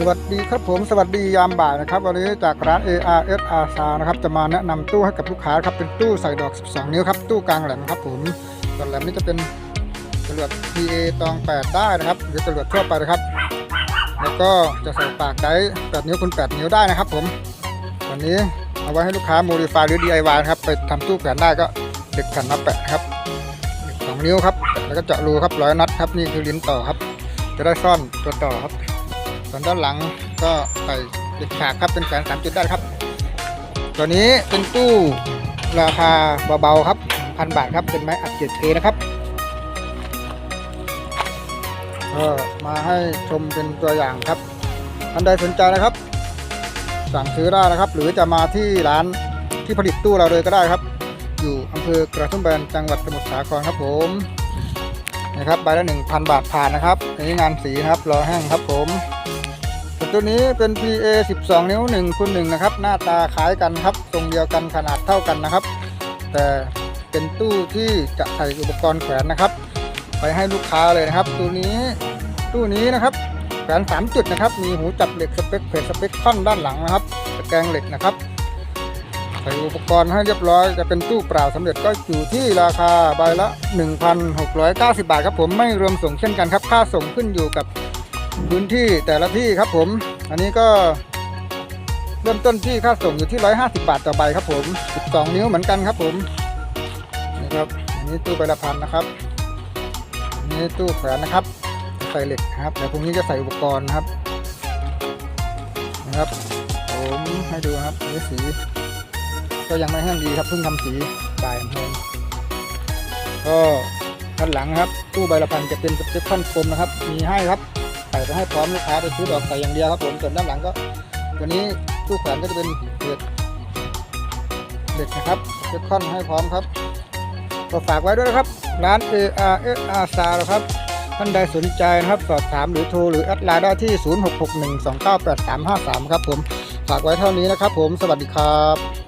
สวัสดีครับผมสวัสดียามบ่ายนะครับวันนี้จากร้าน ARS a s a นะครับจะมาแนะนำตู้ให้กับลูกค้าครับเป็นตู้ใส่ดอก 12 นิ้วครับตู้กลางแหลมครับผมส่วนแหลมนี่จะเป็นจรวด PA ตอง 8 ได้นะครับ หรือจรวดทั่วไปนะครับ แล้วก็จะใส่ปากไกด์8นิ้วคูณ8 นิ้วได้นะครับผมวันนี้เอาไว้ให้ลูกค้าโมดิฟายหรือ DIY นะครับไปทำตู้แขวนได้ก็เด็กแผ่นมาแปะครับสองนิ้วครับแล้วก็เจาะรูครับร้อยน็อตครับนี่คือลิ้นต่อครับ จะได้ซ่อนตัวต่อครับ ส่วนด้านหลังก็ใส่เด็กฉากครับเป็นแขนสามจุดได้ครับ ตัวนี้เป็นตู้ราคาเบาๆครับพันบาทครับเป็นไม้อัดเกรดเนะครับก็มาให้ชมเป็นตัวอย่างครับท่านใดสนใจนะครับ สั่งซื้อได้นะครับ หรือจะมาที่ร้านที่ผลิตตู้เราเลยก็ได้ครับ อยู่อำเภอกระทุ่มแบนจังหวัดสมุทรสาครครับผมนะครับใบละ1,000 บาทผ่านนะครับอันนี้งานสีครับรอแห้งครับผม ตัวนี้เป็น PA 12 นิ้ว1คูณ1นะครับ หน้าตาคล้ายกันครับทรงเดียวกันขนาดเท่ากันนะครับ แต่เป็นตู้ที่จะใส่อุปกรณ์แขวนนะครับ ไปให้ลูกค้าเลยนะครับ ตัวนี้ตู้นี้นะครับแขวน3จุดนะครับ มีหูจับเหล็กสเปคเพจสเปคท่อนด้านหลังนะครับตะแกรงเหล็กนะครับ ใส่อุปกรณ์ให้เรียบร้อย จะเป็นตู้เปล่าสำเร็จก็อยู่ที่ราคาใบละ 1,690 บาทครับผมไม่รวมส่งเช่นกันครับ ค่าส่งขึ้นอยู่กับ พื้นที่แต่ละที่ครับผม อันนี้ก็เริ่มต้นที่ค่าส่งอยู่ที่ 150 บาทต่อใบครับผม 12 นิ้วเหมือนกันครับผมนี่ครับอันนี้ตู้ใบละพันนะครับอันนี้ตู้แขวนนะครับ ใส่เหล็กครับแต่พวกนี้จะใส่อุปกรณ์นะครับนะครับ ผมให้ดูครับนนี้สี ก็ยังไม่แห้งดีครับเพิ่งทำสีบ่ายโมงก็ด้านหลังครับ ตู้ใบละพันจะเป็นสเปคคอนคมนะครับ มีให้ครับ ใส่ไปให้พร้อมลูกค้าไปซื้อดอกใส่อย่างเดียวครับผมส่วนด้านหลังก็ ตัวนี้ตู้แขวนก็จะเป็นเหล็กเหล็กนะครับสเปคคอนให้พร้อมครับก็ฝากไว้ด้วยนะครับ ร้าน AR S R s a นะครับท่านใดสนใจนะครับ สอบถามหรือโทรหรือแอดไลน์ได้ที่ 0661298353 ครับผม ฝากไว้เท่านี้นะครับผม สวัสดีครับ